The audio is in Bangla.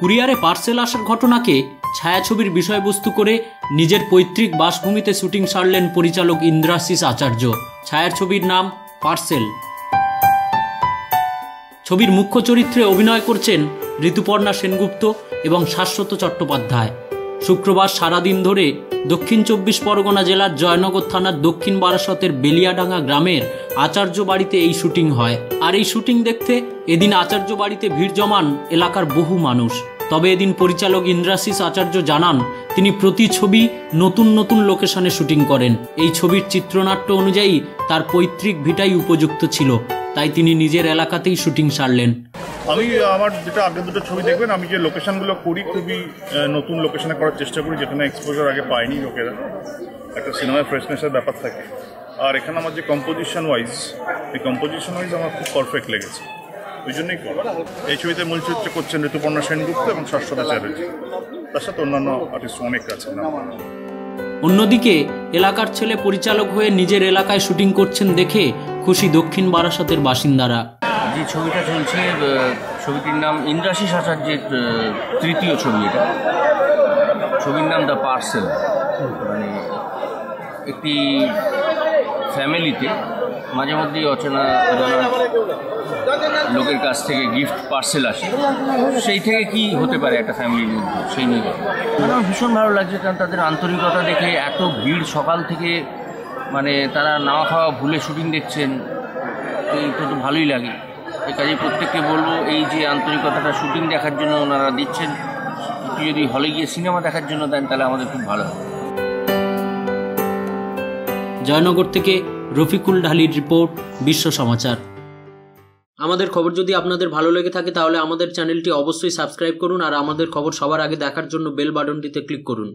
কুরিয়ারে পার্সেল আসার ঘটনাকে ছায়াছবির বিষয়বস্তু করে নিজের পৈতৃক বাসভূমিতে শুটিং সারলেন পরিচালক ইন্দ্রাশিস আচার্য। ছায়ার ছবির নাম পার্সেল। ছবির মুখ্য চরিত্রে অভিনয় করছেন ঋতুপর্ণা সেনগুপ্ত এবং শাশ্বত চট্টোপাধ্যায়। শুক্রবার সারাদিন ধরে দক্ষিণ চব্বিশ পরগনা জেলার জয়নগর থানার দক্ষিণ বারাসতের বেলিয়াডাঙ্গা গ্রামের আচার্য বাড়িতে এই শুটিং হয়। আর এই শুটিং দেখতে এদিন আচার্য বাড়িতে ভিড় জমান এলাকার বহু মানুষ। তবে এদিন পরিচালক ইন্দ্রাশিস আচার্য জানান, তিনি প্রতি ছবি নতুন নতুন লোকেশনে শুটিং করেন। এই ছবির চিত্রনাট্য অনুযায়ী তার পৈতৃক ভিটাই উপযুক্ত ছিল। তাই তিনি নিজের এলাকাতেই শুটিং সারলেন। আমি, আমার যেটা আগে দুটো ছবি দেখবেন, আমি যে লোকেশনগুলো করি, খুবই নতুন লোকেশনে করার চেষ্টা করি, যেখানে এক্সপোজার আগে পায়নি লোকেরা। একটা সিনেমায় ফ্রেশনেসের ব্যাপার থাকে। আর এখানে আমার যে কম্পোজিশন ওয়াইজ এই কম্পোজিশন ওয়াইজ আমার খুব পারফেক্ট লেগেছে। ওই জন্যই এই ছবিতে মূল চরিত্র করছেন ঋতুপর্ণা সেনগুপ্ত এবং শাশ্বতা চ্যাটার্জি। তার সাথে অন্যান্য আর্টিস্ট অনেক আছেন অন্যদিকে, এলাকার ছেলে পরিচালক হয়ে নিজের এলাকায় শুটিং করছেন দেখে খুশি দক্ষিণ বারাসাতের বাসিন্দারা। যে ছবিটা চলছে ছবিটির নাম ইন্দ্রাশিস আচার্যের তৃতীয় ছবি এটা। ছবির নাম দ্য পার্সেল। মানে একটি ফ্যামিলিতে মাঝে মধ্যেই অচেনা অজানা লোকের কাছ থেকে গিফট পার্সেল আসে। সেই থেকে কি হতে পারে একটা ফ্যামিলির মধ্যে? সেই নিয়ে আমার ভীষণ ভালো লাগছে কারণ তাদের আন্তরিকতা দেখে এত ভিড় সকাল থেকে মানে তারা নাওয়া খাওয়া ভুলে শুটিং দেখছেন তো ভালোই লাগে। কাজে প্রত্যেককে বলব, এই যে আন্তরিকতাটা শুটিং দেখার জন্য ওনারা দিচ্ছেন যদি হলে গিয়ে সিনেমা দেখার জন্য দেন, তাহলে আমাদের খুব ভালো হবে। জয়নগর থেকে রফিকুল ঢালির রিপোর্ট, বিশ্ব সমাচার। আমাদের খবর যদি আপনাদের ভালো লেগে থাকে, তাহলে আমাদের চ্যানেলটি অবশ্যই সাবস্ক্রাইব করুন, আর আমাদের খবর সবার আগে দেখার জন্য বেল বাটনটিতে ক্লিক করুন।